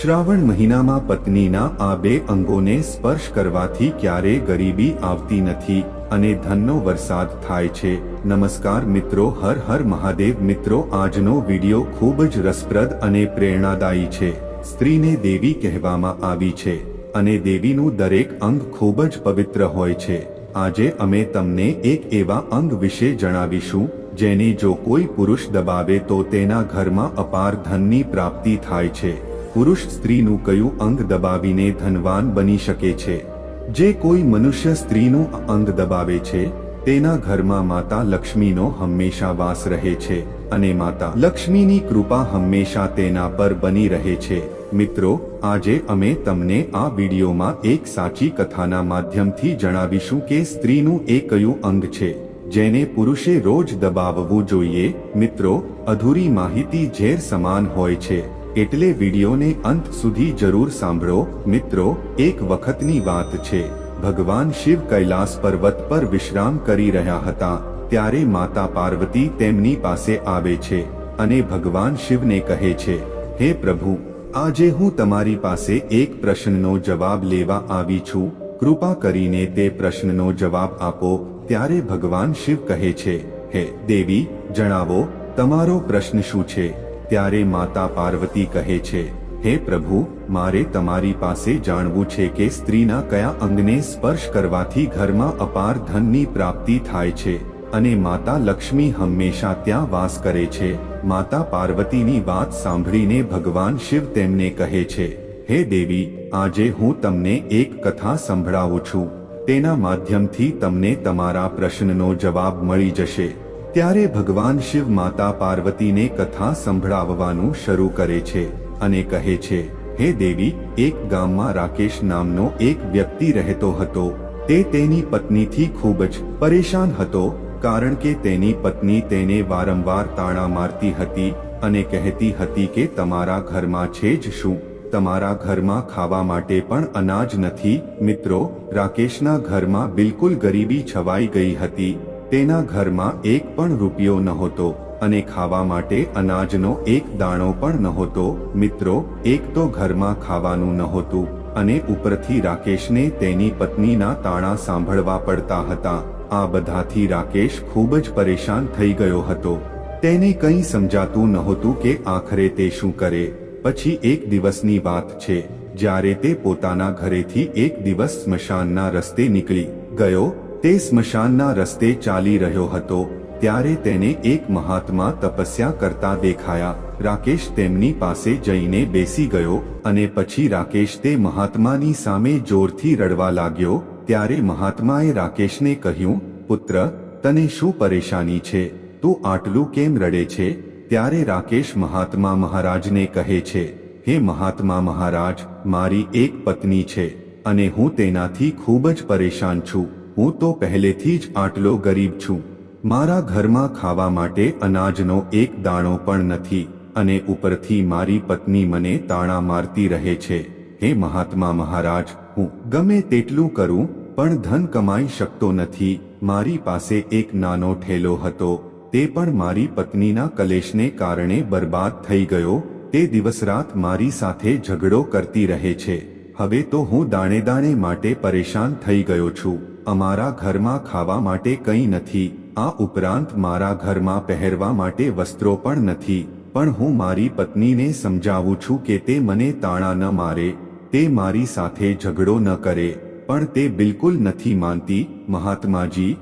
શ્રાવણ મહિનામાં પત્નીના આ બે અંગોને સ્પર્શ કરવાથી ક્યારેય ગરીબી આવતી નથી અને ધનનો વરસાદ થાય છે. નમસ્કાર મિત્રો, હર હર મહાદેવ. મિત્રો, આજનો વિડિયો ખૂબ જ રસપ્રદ અને પ્રેરણાદાયી છે. સ્ત્રીને દેવી કહેવામાં આવી છે અને દેવીનું દરેક અંગ ખૂબ જ પવિત્ર હોય છે. આજે અમે તમને એક એવા અંગ વિશે જણાવીશું, જેને જો કોઈ પુરુષ દબાવે તો તેના ઘરમાં અપાર ધનની પ્રાપ્તિ થાય છે. પુરુષ સ્ત્રીનું કયું અંગ દબાવીને ધનવાન બની શકે છે? જે કોઈ મનુષ્ય સ્ત્રીનું અંગ દબાવે છે, તેના ઘરમાં માતા લક્ષ્મીનો હંમેશા વાસ રહે છે અને માતા લક્ષ્મીની કૃપા હંમેશા તેના પર બની રહે છે. મિત્રો, આજે અમે તમને આ વિડીયોમાં એક સાચી કથાના માધ્યમથી જણાવીશું કે સ્ત્રીનું એ કયું અંગ છે, જેને પુરુષે રોજ દબાવવું જોઈએ. મિત્રો, અધૂરી માહિતી ઝેર સમાન હોય છે. એટલે વિડીયોને અંત સુધી જરૂર સાંભળો. મિત્રો, એક વખતની વાત છે. ભગવાન શિવ કૈલાસ પર્વત પર વિશ્રામ કરી રહ્યા હતા, ત્યારે માતા પાર્વતી તેમની પાસે આવે છે અને ભગવાન શિવને કહે છે, હે પ્રભુ, આજે હું તમારી પાસે એક પ્રશ્નનો જવાબ લેવા આવી છું. કૃપા કરીને તે પ્રશ્નનો જવાબ આપો. ત્યારે ભગવાન શિવ કહે છે, હે દેવી, જણાવો, તમારો પ્રશ્ન શું છે? ત્યારે માતા પાર્વતી કહે છે, હે પ્રભુ, મારે તમારી પાસે જાણવું છે કે સ્ત્રીના કયા અંગને સ્પર્શ કરવાથી ઘરમાં અપાર ધનની પ્રાપ્તિ થાય છે અને માતા લક્ષ્મી હંમેશા ત્યાં વાસ કરે છે. માતા પાર્વતીની વાત સાંભળીને ભગવાન શિવ તેમને કહે છે, હે દેવી, આજે હું તમને એક કથા સંભળાવું છું. તેના માધ્યમથી તમને તમારા પ્રશ્નનો જવાબ મળી જશે. ત્યારે ભગવાન શિવ માતા પાર્વતીને કથા સંભળાવવાનું શરૂ કરે છે અને કહે છે, હે દેવી, એક ગામમાં રાકેશ નામનો એક વ્યક્તિ રહેતો હતો. તે તેની પત્નીથી ખૂબ જ પરેશાન હતો, કારણ કે તેની પત્ની તેને વારંવાર તાણા મારતી હતી અને કહેતી હતી કે, તમારા ઘરમાં છે જ શું? તમારા ઘરમાં ખાવા માટે પણ અનાજ નથી. મિત્રો, રાકેશના ઘરમાં બિલકુલ ગરીબી છવાઈ ગઈ હતી. તેના ઘરમાં એક પણ રૂપિયો નહોતો અને ખાવા માટે અનાજનો એક દાણો પણ નહોતો. મિત્રો, એક તો ઘરમાં ખાવાનું નહોતું અને ઉપરથી રાકેશને તેની પત્નીના તાણા સાંભળવા પડતા હતા. આ બધાથી રાકેશ ખૂબ જ પરેશાન થઈ ગયો હતો. તેને કંઈ સમજાતું નહોતું કે આખરે તે શું કરે. પછી એક દિવસની વાત છે, જ્યારે તે પોતાના ઘરેથી એક દિવસ સ્મશાનના રસ્તે નીકળી ગયો તે સ્મશાનના રસ્તે ચાલી રહ્યો હતો, ત્યારે તેને એક મહાત્મા તપસ્યા કરતા દેખાયા. રાકેશ તેમની પાસે જઈને બેસી ગયો અને પછી રાકેશ તે મહાત્માની સામે જોરથી રડવા લાગ્યો, ત્યારે મહાત્માએ રાકેશને કહ્યું, પુત્ર, તને શું પરેશાની છે? તું આટલું કેમ રડે છે? ત્યારે રાકેશ મહાત્મા મહારાજને કહે છે, હે મહાત્મા મહારાજ, મારી એક પત્ની છે અને હું તેનાથી ખૂબ જ પરેશાન છું. હું તો પહેલેથી જ આટલો ગરીબ છું. મારા ઘરમાં ખાવા માટે અનાજનો એક દાણો પણ નથી અને ઉપરથી મારી પત્ની મને તાણા મારતી રહે છે. હે મહાત્મા મહારાજ, હું ગમે તેટલું કરું, પણ ધન કમાઈ શકતો નથી. મારી પાસે એક નાનો ઠેલો હતો, તે પણ મારી પત્નીના કલેશને કારણે બરબાદ થઈ ગયો, તે દિવસ રાત મારી સાથે ઝઘડો કરતી રહે છે. હવે તો હું દાણે દાણે માટે પરેશાન થઈ ગયો છું. અમારા ઘરમાં ખાવા માટે કંઈ નથી, આ ઉપરાંત મારા ઘરમાં પહેરવા માટે વસ્ત્રો પણ નથી, પણ હું મારી પત્નીને સમજાવું છું કે તે મને તાણા ન મારે, તે મારી સાથે ઝઘડો ન કરે, પણ તે બિલકુલ નથી માનતી, મહાત્માજી,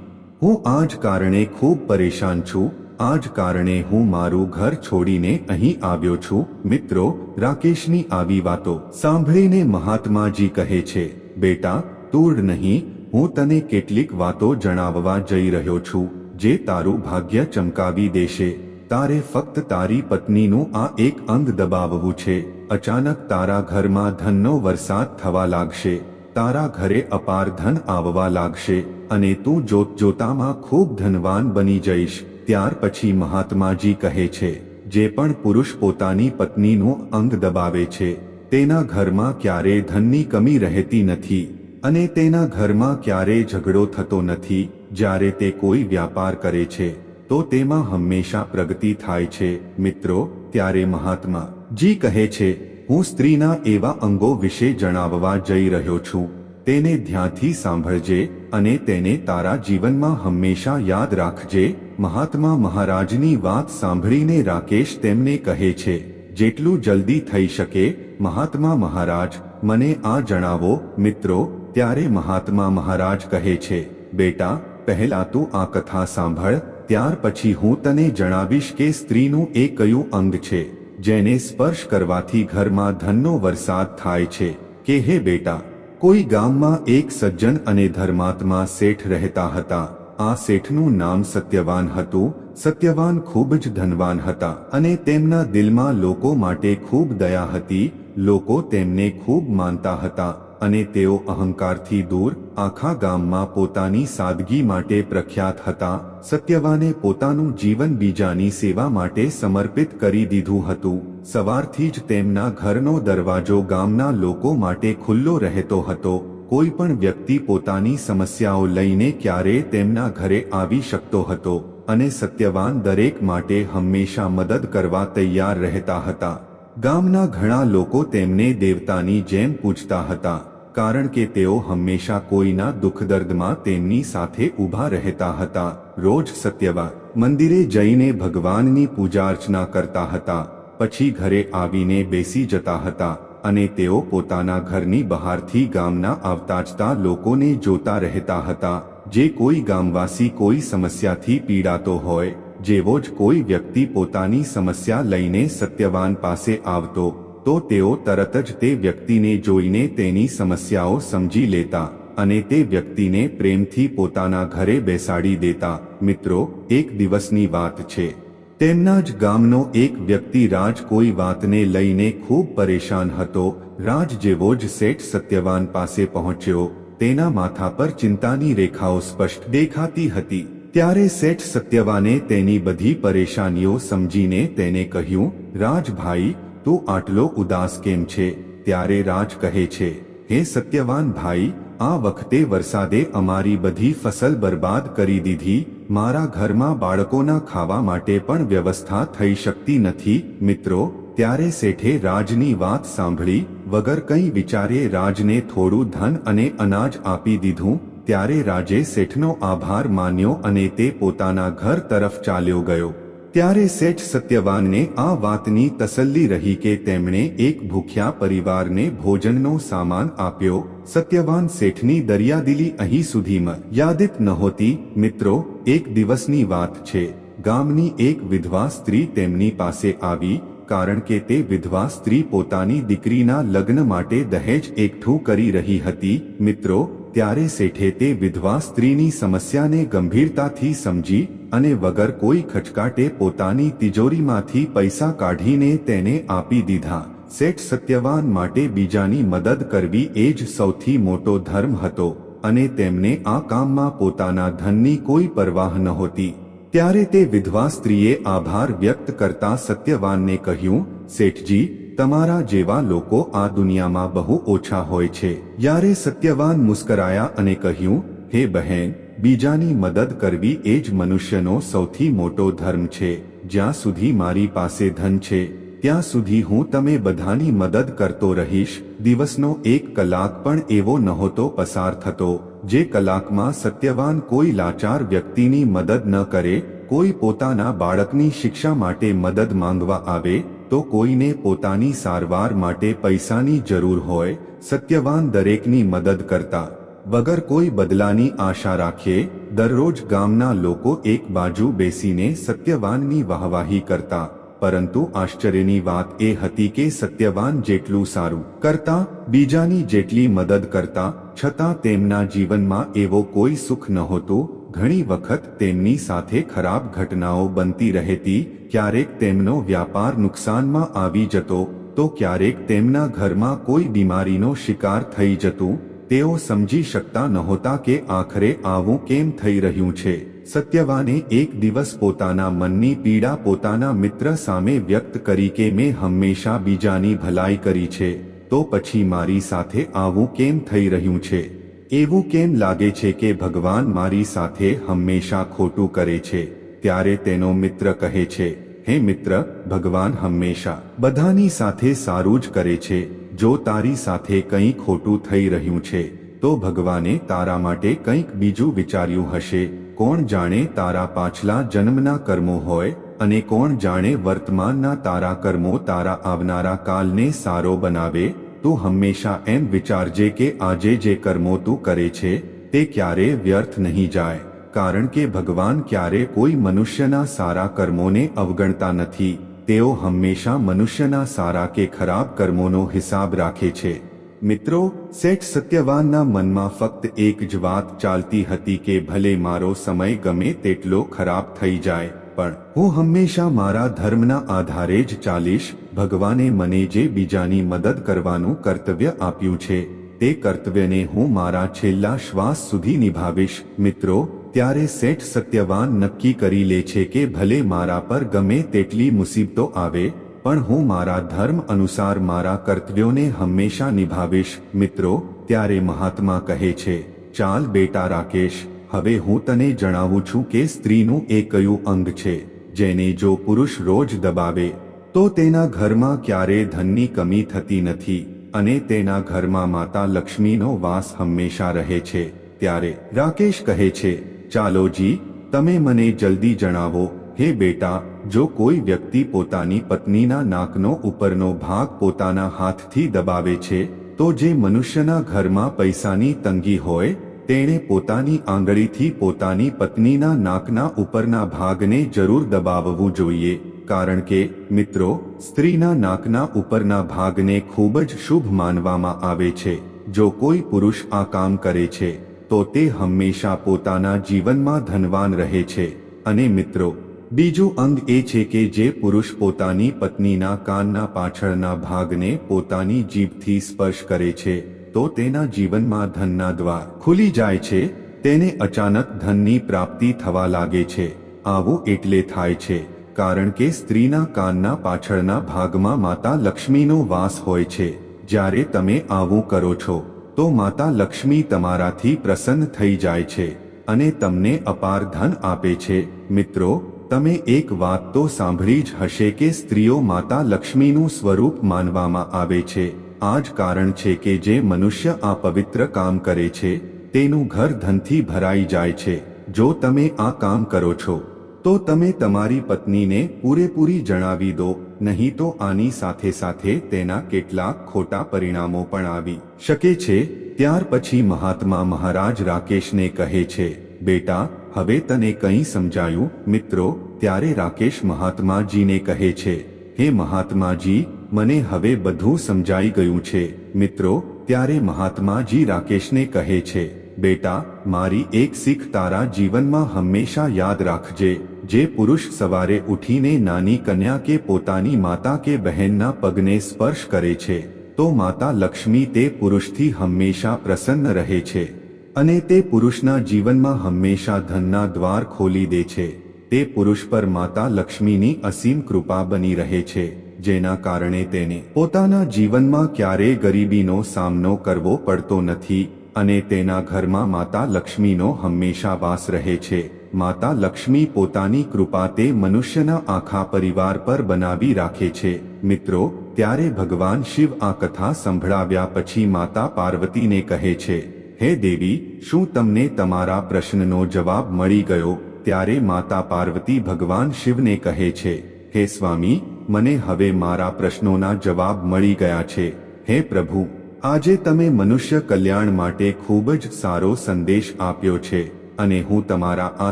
હું આ જ કારણે ખૂબ પરેશાન છું આ જ કારણે હું મારું ઘર છોડીને અહીં આવ્યો છું, મિત્રો, રાકેશની આવી વાતો સાંભળીને મહાત્માજી કહે છે, બેટા તૂર નહીં હું તને કેટલીક વાતો જણાવવા જઈ રહ્યો છું, જે તારું ભાગ્ય ચમકાવી દેશે. તારે ફક્ત તારી પત્નીનું આ એક અંગ દબાવવું છે. અચાનક તારા ઘરમાં ધનનો વરસાદ થવા લાગશે. તારા ઘરે અપાર ધન આવવા લાગશે અને તું જોત જોતામાં ખૂબ ધનવાન બની જઈશ. ત્યાર પછી મહાત્માજી કહે છે, જે પણ પુરુષ પોતાની પત્નીનું અંગ દબાવે છે, તેના ઘરમાં ક્યારેય ધનની કમી રહેતી નથી. અને તેના ઘરમાં ક્યારેય ઝઘડો થતો નથી, જ્યારે તે કોઈ વ્યાપાર કરે છે, તો તેમાં હંમેશા પ્રગતિ થાય છે. મિત્રો, ત્યારે મહાત્મા જી કહે છે, હું સ્ત્રીના એવા અંગો વિશે જણાવવા જઈ રહ્યો છું. તેને ધ્યાનથી સાંભળજે અને તેને તારા જીવનમાં હંમેશા યાદ રાખજે. મહાત્મા મહારાજની વાત સાંભળીને રાકેશ તેમને કહે છે, જેટલું જલ્દી થઈ શકે, મહાત્મા મહારાજ, મને આ જણાવો. મિત્રો ત્યારે મહાત્મા મહારાજ કહે છે, બેટા, પહેલા તું આ કથા સાંભળ, ત્યાર પછી હું તને જણાવીશ કે સ્ત્રીનું એ કયું અંગ છે, જેને સ્પર્શ કરવાથી ઘરમાં ધનનો વરસાદ થાય છે. કે હે બેટા, કોઈ ગામમાં એક સજ્જન અને ધર્માત્મા શેઠ રહેતા હતા. આ શેઠનું નામ સત્યવાન હતું. સત્યવાન ખૂબ જ ધનવાન હતા અને તેમના દિલમાં લોકો માટે ખૂબ દયા હતી. લોકો તેમને ખૂબ માનતા હતા. અને તેઓ અહંકારથી દૂર આખા ગામમાં પોતાની સાદગી માટે પ્રખ્યાત હતા, સત્યવાને પોતાનું જીવન બીજાની સેવા માટે સમર્પિત કરી દીધું હતું. સવારથી જ તેમના ઘરનો દરવાજો ગામના લોકો માટે ખુલ્લો રહેતો હતો. કોઈ પણ વ્યક્તિ પોતાની સમસ્યાઓ લઈને ક્યારે તેમના ઘરે આવી શકતો હતો અને સત્યવાન દરેક માટે હંમેશા મદદ કરવા તૈયાર રહેતા હતા. ગામના ઘણા લોકો તેમને દેવતાની જેમ પૂજતા હતા, કારણ કે તેઓ હંમેશા કોઈના દુઃખદર્દમાં તેમની સાથે ઊભા રહેતા હતા. રોજ સત્યવા મંદિરે જઈને ભગવાનની પૂજા અર્ચના કરતા હતા, પછી ઘરે આવીને બેસી જતા હતા અને તેઓ પોતાના ઘરની બહારથી ગામના આવતા જતા લોકોને જોતા રહેતા હતા. જે કોઈ ગામવાસી કોઈ સમસ્યાથી પીડાતો હોય જેવો જ કોઈ વ્યક્તિ પોતાની સમસ્યા લઈને સત્યવાન પાસે આવતો, તો તેઓ તરત જ તે વ્યક્તિને જોઈને તેની સમસ્યાઓ સમજી લેતા અને તે વ્યક્તિને પ્રેમથી પોતાના ઘરે બેસાડી દેતા. મિત્રો, એક દિવસની વાત છે. તેમના જ ગામનો એક વ્યક્તિ રાજ કોઈ વાતને લઈને ખૂબ પરેશાન હતો. રાજ જેવો જ શેઠ સત્યવાન પાસે પહોંચ્યો. તેના માથા પર ચિંતાની રેખાઓ સ્પષ્ટ દેખાતી હતી. ત્યારે શેઠ સત્યવાને તેની બધી પરેશાનીઓ સમજીને તેને કહ્યું, રાજભાઈ, તું આટલો ઉદાસ કેમ છે? ત્યારે રાજ કહે છે, હે સત્યવાન ભાઈ, આ વખતે વરસાદે અમારી બધી ફસલ બરબાદ કરી દીધી, મારા ઘરમાં બાળકોના ખાવા માટે પણ વ્યવસ્થા થઈ શકતી નથી, મિત્રો. ત્યારે શેઠે રાજની વાત સાંભળી, વગર કંઈ વિચારે રાજને થોડું ધન અને અનાજ આપી દીધું ત્યારે રાજે શેઠનો આભાર માન્યો અને તે પોતાના ઘર તરફ ચાલ્યો ગયો. ત્યારે શેઠ સત્યવાનને આ વાતની તસલ્લી રહી કે તેમણે એક ભૂખ્યા પરિવારને ભોજનનો સામાન આપ્યો. સત્યવાન શેઠની દરિયાદિલી અહીં સુધીમાં યાદિત નહોતી. મિત્રો, એક દિવસની વાત છે. ગામની એક વિધવા સ્ત્રી તેમની પાસે આવી, કારણ કે તે વિધવા સ્ત્રી પોતાની દીકરીના લગ્ન માટે દહેજ એકઠું કરી રહી હતી. મિત્રો ત્યારે શેઠે તે વિધવા સ્ત્રીની સમસ્યાને ગંભીરતાથી સમજી અને વગર કોઈ ખચકાટે પોતાની તિજોરીમાંથી પૈસા કાઢીને તેને આપી દીધા. શેઠ સત્યવાન માટે બીજાની મદદ કરવી એ જ સૌથી મોટો ધર્મ હતો અને તેમને આ કામમાં પોતાના ધનની કોઈ પરવાહ નહોતી. ત્યારે તે વિધવા સ્ત્રીએ આભાર વ્યક્ત કરતા સત્યવાનને કહ્યું, શેઠજી તમારા જેવા લોકો આ દુનિયામાં બહુ ઓછા હોય છે. યારે સત્યવાન મુસ્કરાયા અને કહ્યું, હે બહેન, બીજાની મદદ કરવી એ જ મનુષ્યનો સૌથી મોટો ધર્મ છે. જ્યાં સુધી મારી પાસે ધન છે, ત્યાં સુધી હું તમે બધાની મદદ કરતો રહીશ. દિવસનો એક કલાક પણ એવો નહોતો પસાર થતો, જે કલાકમાં સત્યવાન કોઈ લાચાર વ્યક્તિની મદદ ન કરે, કોઈ પોતાના બાળકની શિક્ષા માટે મદદ માંગવા આવે તો કોઈને પોતાની સારવાર માટે પૈસાની જરૂર હોય, સત્યવાન દરેકની મદદ કરતા. વગર કોઈ બદલાની આશા રાખીએ દરરોજ ગામના લોકો એક બાજુ બેસીને સત્યવાનની વાહવાહી કરતા. પરંતુ આશ્ચર્યની વાત એ હતી કે સત્યવાન જેટલું સારું કરતા, બીજાની જેટલી મદદ કરતા, છતાં તેમના જીવનમાં એવો કોઈ સુખ નહોતું ઘણી વખત તેમની સાથે ખરાબ ઘટનાઓ બનતી રહેતી, ક્યારેક તેમનો વ્યાપાર નુકસાનમાં આવી જતો, તો ક્યારેક તેમના ઘરમાં કોઈ બીમારીનો શિકાર થઈ જતું, તેઓ સમજી શકતા નહોતા કે આખરે આવું કેમ થઈ રહ્યું છે. સત્યવાને એક દિવસ પોતાના મનની પીડા પોતાના મિત્ર સામે વ્યક્ત કરી કે મેં હંમેશા બીજાની ભલાઈ કરી છે, તો પછી મારી સાથે આવું કેમ થઈ રહ્યું છે? એવું કેમ લાગે છે કે ભગવાન મારી સાથે હંમેશા ખોટું કરે છે? ત્યારે તેનો મિત્ર કહે છે, હે મિત્ર, ભગવાન હંમેશા બધાની સાથે સારું જ કરે છે. જો તારી સાથે કંઈ ખોટું થઈ રહ્યું છે, તો ભગવાને તારા માટે કંઈક બીજું વિચાર્યું હશે. કોણ જાણે તારા પાછલા જન્મના કર્મો હોય અને કોણ જાણે વર્તમાનના તારા કર્મો તારા આવનારા કાલને સારો બનાવે? તું હંમેશા એમ વિચારજે કે આજે જે કર્મો તું કરે છે, તે ક્યારે વ્યર્થ નહીં જાય, કારણ કે ભગવાન ક્યારે કોઈ મનુષ્યના સારા કર્મોને અવગણતા નથી, તેઓ હંમેશા મનુષ્યના સારા કે ખરાબ કર્મોનો હિસાબ રાખે છે. મિત્રો, શેઠ સત્યવાનના મનમાં ફક્ત એક જ વાત ચાલતી હતી કે ભલે મારો સમય ગમે તેટલો ખરાબ થઈ જાય પણ હું હંમેશા મારા ધર્મના આધારે જ ચાલીશ, ભગવાને મને જે બીજાની મદદ કરવાનું કર્તવ્ય આપ્યું છે, તે કર્તવ્યને હું મારા છેલ્લા શ્વાસ સુધી નિભાવીશ. મિત્રો, ત્યારે શેઠ સત્યવાન નક્કી કરી લે છે કે ભલે મારા પર ગમે તેટલી મુસીબતો આવે, પણ હું મારા ધર્મ અનુસાર મારા કર્તવ્યોને હંમેશા નિભાવીશ. મિત્રો, ત્યારે મહાત્મા કહે છે, ચાલ બેટા રાકેશ હવે હું તને જણાવું છું કે સ્ત્રીનું એ કયું અંગ છે, જેને જો પુરુષ રોજ દબાવે, તો તેના ઘરમાં ક્યારે ધનની કમી થતી નથી અને તેના ઘરમાં માતા લક્ષ્મીનો વાસ હંમેશા રહે છે. ત્યારે રાકેશ કહે છે, ચાલો જી, તમે મને જલ્દી જણાવો, હે બેટા, જો કોઈ વ્યક્તિ પોતાની પત્નીના નાકનો ઉપરનો ભાગ પોતાના હાથથી દબાવે છે, તો જે મનુષ્યના ઘરમાં પૈસાની તંગી હોય તેણે પોતાની આંગળીથી પોતાની પત્નીના નાકના ઉપરના ભાગને જરૂર દબાવવું જોઈએ, કારણ કે, મિત્રો, સ્ત્રીના નાકના ઉપરના ભાગને ખૂબ જ શુભ માનવામાં આવે છે. જો કોઈ પુરુષ આ કામ કરે છે, તો તે હંમેશા પોતાના જીવનમાં ધનવાન રહે છે. અને મિત્રો, બીજું અંગ એ છે કે જે પુરુષ પોતાની પત્નીના કાનના પાછળના ભાગને પોતાની જીભથી સ્પર્શ કરે છે. તો તેના જીવનમાં ધનના દ્વાર ખુલી જાય છે, તેને અચાનક ધનની પ્રાપ્તિ થવા લાગે છે. આવું એટલે થાય છે, કારણ કે સ્ત્રીના કાનના પાછળના ભાગમાં માતા લક્ષ્મીનો વાસ હોય છે. જ્યારે તમે આવું કરો છો, તો માતા લક્ષ્મી તમારાથી પ્રસન્ન થઈ જાય છે અને તમને અપાર ધન આપે છે. મિત્રો, તમે એક વાત તો સાંભળી જ હશે કે સ્ત્રીઓ માતા લક્ષ્મીનું સ્વરૂપ માનવામાં આવે છે. આ જ કારણ છે કે જે મનુષ્ય આ પવિત્ર કામ કરે છે, તેનું ઘર ધનથી ભરાઈ જાય છે. જો તમે આ કામ કરો છો, તો તમે તમારી પત્નીને પૂરેપૂરી જણાવી દો, નહીં તો આની સાથે સાથે તેના કેટલાક ખોટા પરિણામો પણ આવી શકે છે. ત્યાર પછી મહાત્મા મહારાજ રાકેશને કહે છે, બેટા, હવે તને કંઈ સમજાયું? મિત્રો, ત્યારે રાકેશ મહાત્માજીને કહે છે, હે મહાત્માજી મને હવે બધું સમજાઈ ગયું છે. મિત્રો, ત્યારે મહાત્માજી રાકેશને કહે છે, બેટા, મારી એક શીખ તારા જીવનમાં હંમેશા યાદ રાખજે. જે પુરુષ સવારે ઉઠીને નાની કન્યા કે પોતાની માતા કે બહેનના પગને સ્પર્શ કરે છે, તો માતા લક્ષ્મી તે પુરુષથી હંમેશા પ્રસન્ન રહે છે અને તે પુરુષના જીવનમાં હંમેશા ધનના દ્વાર ખોલી દે છે. તે પુરુષ પર માતા લક્ષ્મીની અસીમ કૃપા બની રહે છે. જેના કારણે તેને પોતાના જીવનમાં ક્યારેય ગરીબીનો સામનો કરવો પડતો નથી અને તેના ઘરમાં માતા લક્ષ્મીનો હંમેશા વાસ રહે છે. માતા લક્ષ્મી પોતાની કૃપા તે મનુષ્યના આખા પરિવાર પર બનાવી રાખે છે. મિત્રો, ત્યારે ભગવાન શિવ આ કથા સંભળાવ્યા પછી માતા પાર્વતીને કહે છે, હે દેવી, શું તમને તમારા પ્રશ્નનો જવાબ મળી ગયો? ત્યારે માતા પાર્વતી ભગવાન શિવને કહે છે, હે સ્વામી મને હવે મારા પ્રશ્નોના જવાબ મળી ગયા છે. હે પ્રભુ, આજે તમે મનુષ્ય કલ્યાણ માટે ખૂબ જ સારો સંદેશ આપ્યો છે, અને હું તમારા આ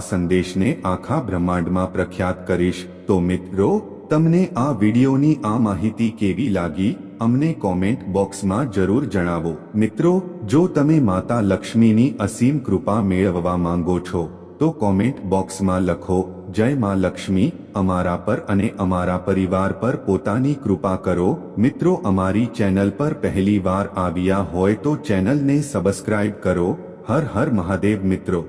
સંદેશને આખા બ્રહ્માંડમાં પ્રખ્યાત કરીશ. તો મિત્રો, તમને આ વિડીયોની આ માહિતી કેવી લાગી? અમને કોમેન્ટ બોક્સમાં જરૂર જણાવો. મિત્રો, જો તમે માતા લક્ષ્મીની અસીમ કૃપા મેળવવા માંગો છો, તો કોમેન્ટ બોક્સમાં લખો, જય માં લક્ષ્મી અમારા પર અને અમારા પરિવાર પર પોતાની કૃપા કરો. મિત્રો, અમારી ચેનલ પર પહેલી વાર આવ્યા હોય તો ચેનલને સબસ્ક્રાઇબ કરો. હર હર મહાદેવ મિત્રો.